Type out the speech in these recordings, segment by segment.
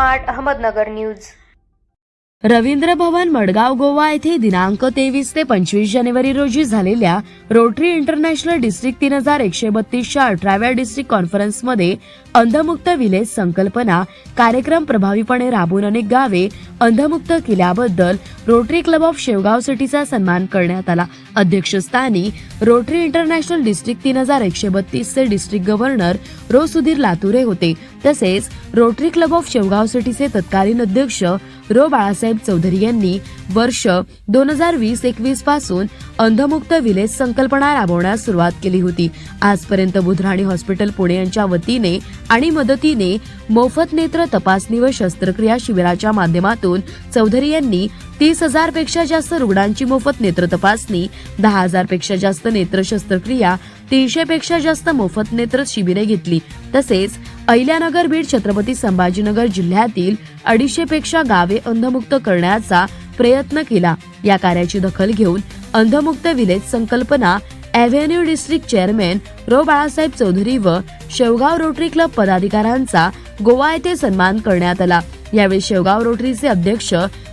Smart Ahmednagar news. Ravindra Bhavan Madgaon Goa येथे दिनांक तेवीस ते पंचवीस जानेवारी रोजी झालेल्या रोटरी इंटरनॅशनल डिस्ट्रिक्ट तीन हजार एकशे बत्तीसच्या अठराव्या डिस्ट्रिक्ट कॉन्फरन्समध्ये अंधमुक्त विलेज संकल्पना कार्यक्रम प्रभावीपणे राबवून अनेक गावे अंधमुक्त केल्याबद्दल रोटरी क्लब ऑफ शेवगाव सिटीचा सन्मान करण्यात आला. अध्यक्षस्थानी रोटरी इंटरनॅशनल डिस्ट्रिक्ट तीन हजार एकशे बत्तीसचे डिस्ट्रिक्ट गव्हर्नर रो सुधीर लातुरे होते. तसेच रोटरी क्लब ऑफ शेवगाव सिटीचे तत्कालीन अध्यक्ष रो बाळासाहेब चौधरी यांनी वर्ष दोन हजार वीस एकवीसपासून अंधमुक्त विलेज संकल्पना राबवण्यास सुरुवात केली होती. आजपर्यंत बुधराणी हॉस्पिटल पुणे यांच्या वतीने आणि मदतीने मोफत नेत्र तपासणी व शस्त्रक्रिया शिबिराच्या माध्यमातून चौधरी यांनी तीस हजारपेक्षा जास्त रुग्णांची मोफत नेत्र तपासणी दहा हजारपेक्षा जास्त नेत्र शस्त्रक्रिया तीनशे पेक्षा जास्त मोफत नेत्र शिबिरे घेतली. तसेच अहिल्यानगर बीड छत्रपती संभाजीनगर जिल्ह्यातील अडीचशे पेक्षा गावे अंधमुक्त करण्याचा प्रयत्न केला. या कार्याची दखल घेऊन अंधमुक्त विलेज संकल्पना ॲव्हेन्यू डिस्ट्रिक्ट चेअरमॅन रो. बाळासाहेब चौधरी व शेवगाव रोटरी क्लब पदाधिकाऱ्यांचा गोवा येथे सन्मान करण्यात आला. यावेळी शेवगाव रोटरीचे अध्यक्ष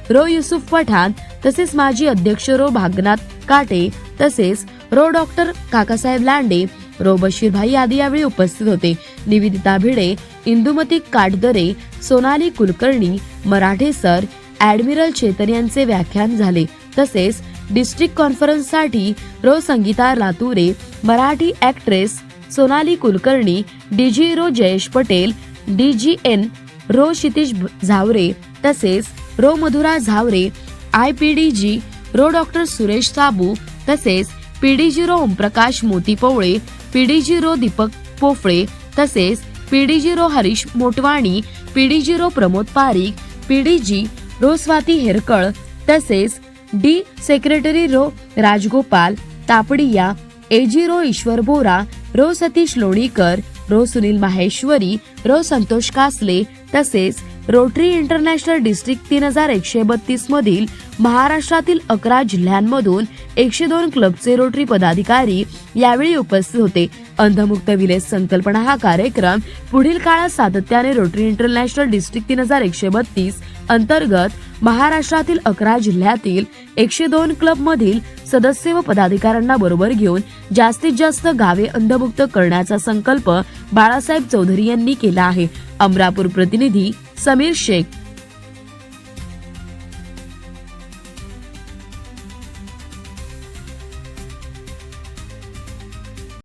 रो. युसुफ पठाण तसेच माजी अध्यक्ष रो. भागनाथ काटे तसेच रो. डॉक्टर काकासाहेब लांडे रो बशीरभाई आदी यावेळी उपस्थित होते. निवेदिता भिडे इंदुमती काटदरे सोनाली कुलकर्णी मराठे सर ऍडमिरल चेतन यांचे व्याख्यान झाले. तसेच डिस्ट्रिक्ट कॉन्फरन्ससाठी रो संगीता लातुरे मराठी ऍक्ट्रेस सोनाली कुलकर्णी डीजी रो जयेश पटेल डीजी एन रो क्षितिश झावरे तसेच row Madhura Zaware I P D G row doctor Suresh Sabu तसेच पीडी रो ओमप्रकाश मोती पवळे पीडी रो दीपक पोफळे तसेच पीडी रो हरीश मोटवाणी पीडी रो प्रमोद पारिक पीडीजी रो स्वाती हेरकळ तसेच डी सेक्रेटरी रो राजगोपाल तापडिया एजी रो ईश्वर बोरा रो सतीश लोणीकर रो सुनील माहेश्वरी रो संतोष कासले तसेच रोटरी इंटरनॅशनल डिस्ट्रिक्ट तीन हजार एकशे बत्तीस मधील महाराष्ट्रातील अकरा जिल्ह्यांमधून एकशे दोन क्लबचे रोटरी पदाधिकारी यावेळी उपस्थित होते. अंधमुक्त विलेज संकल्पना हा कार्यक्रम पुढील काळात सातत्याने रोटरी इंटरनॅशनल डिस्ट्रिक्ट तीन हजार एकशे बत्तीस अंतर्गत महाराष्ट्रातील अकरा जिल्ह्यातील एकशे दोन क्लब मधील सदस्य व पदाधिकाऱ्यांना बरोबर घेऊन जास्तीत जास्त गावे अंधमुक्त करण्याचा संकल्प बाळासाहेब चौधरी यांनी केला आहे. अमरापूर प्रतिनिधी समीर शेख